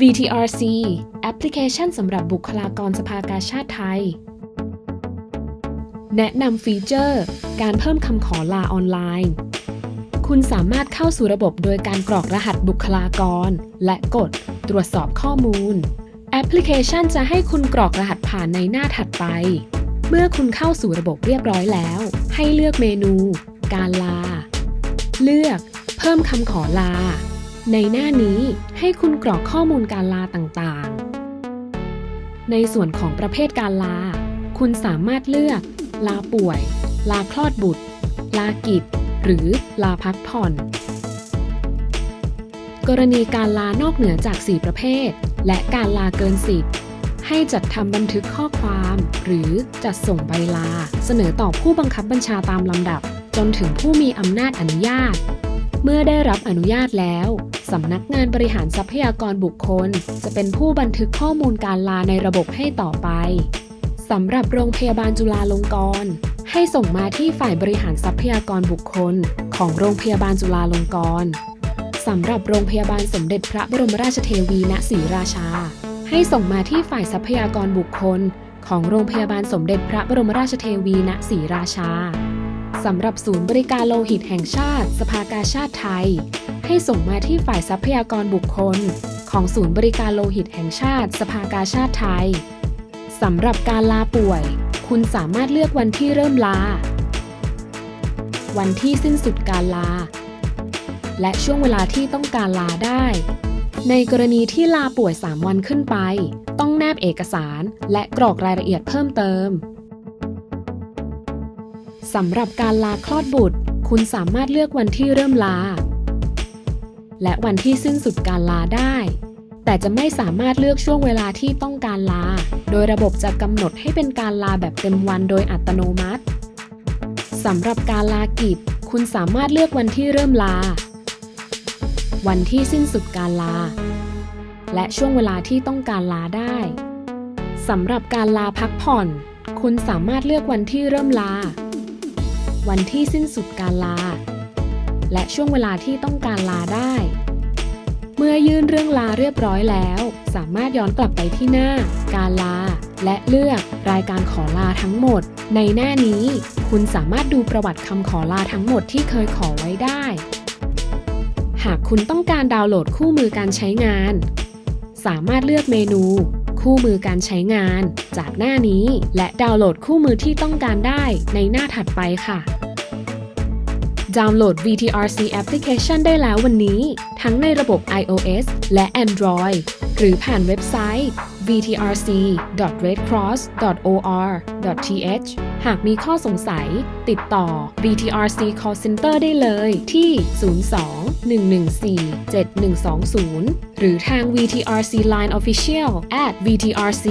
VTRC แอปพลิเคชันสำหรับบุคลากรสภากาชาติไทย แนะนำฟีเจอร์ การเพิ่มคำขอลาออนไลน์ คุณสามารถเข้าสู่ระบบโดยการกรอกรหัสบุคลากร และกดตรวจสอบข้อมูล แอปพลิเคชันจะให้คุณกรอกรหัสผ่านในหน้าถัดไป เมื่อคุณเข้าสู่ระบบเรียบร้อยแล้ว ให้เลือกเมนู การลา เลือก เพิ่มคำขอลา ในหน้านี้ให้คุณกรอกข้อมูลการลาต่างๆ ในส่วนของประเภทการลา คุณสามารถเลือก ลาป่วย ลาคลอดบุตร ลากิจ หรือลาพักผ่อน กรณีการลานอกเหนือจาก 4 ประเภท และการลาเกินสิทธิ์ให้จัดทำบันทึกข้อความ หรือจัดส่งใบลา เสนอต่อผู้บังคับบัญชาตามลำดับ จนถึงผู้มีอำนาจอนุญาต เมื่อได้รับอนุญาตแล้วสำนักงานบริหารทรัพยากรบุคคล จะเป็นผู้บันทึกข้อมูลการลาในระบบให้ต่อไปสำหรับโรงพยาบาลจุฬาลงกรณ์ให้ส่งมาที่ฝ่ายบริหารทรัพยากรบุคคล ของโรงพยาบาลจุฬาลงกรณ์สำหรับโรงพยาบาลสมเด็จพระบรมราชเทวีณศรีราชา ให้ส่งมาที่ฝ่ายทรัพยากรบุคคล ของโรงพยาบาลสมเด็จพระบรมราชเทวีณศรีราชา สำหรับศูนย์บริการโลหิตแห่งชาติ สภากาชาติไทย ให้ส่งมาที่ฝ่ายทรัพยากรบุคคล ของศูนย์บริการโลหิตแห่งชาติ สภากาชาติไทยสำหรับการลาป่วย คุณสามารถเลือกวันที่เริ่มลา วันที่สิ้นสุดการลา และช่วงเวลาที่ต้องการลาได้ ในกรณีที่ลาป่วย 3 วันขึ้นไป ต้องแนบเอกสาร และกรอกรายละเอียดเพิ่มเติม สำหรับการลาคลอดบุตร คุณสามารถเลือกวันที่เริ่มลา และวันที่สิ้นสุดการลาได้ แต่จะไม่สามารถเลือกช่วงเวลาที่ต้องการลา โดยระบบจะกำหนดให้เป็นการลาแบบเต็มวันโดยอัตโนมัติสำหรับการลากิจ คุณสามารถเลือกวันที่เริ่มลา วันที่สิ้นสุดการลา และช่วงเวลาที่ต้องการลาได้สำหรับการลาพักผ่อน คุณสามารถเลือกวันที่เริ่มลา วันที่สิ้นสุดการลา และช่วงเวลาที่ต้องการลาได้ เมื่อยื่นเรื่องลาเรียบร้อยแล้ว สามารถย้อนกลับไปที่หน้า การลา และเลือกรายการขอลาทั้งหมด ในหน้านี้ คุณสามารถดูประวัติคำขอลาทั้งหมดที่เคยขอไว้ได้ หากคุณต้องการดาวน์โหลดคู่มือการใช้งาน สามารถเลือกเมนู คู่มือการใช้งาน จากหน้านี้ และดาวน์โหลดคู่มือที่ต้องการได้ในหน้าถัดไปค่ะ ดาวน์โหลด VTRC Application ได้แล้ววันนี้ ทั้งในระบบ iOS และ Android หรือผ่านเว็บไซต์ btrc.redcross.or.th หากมีข้อสงสัย ติดต่อ btrc Call Center ได้เลยที่ 02-114-7120 หรือทาง VTRC Line Official at VTRC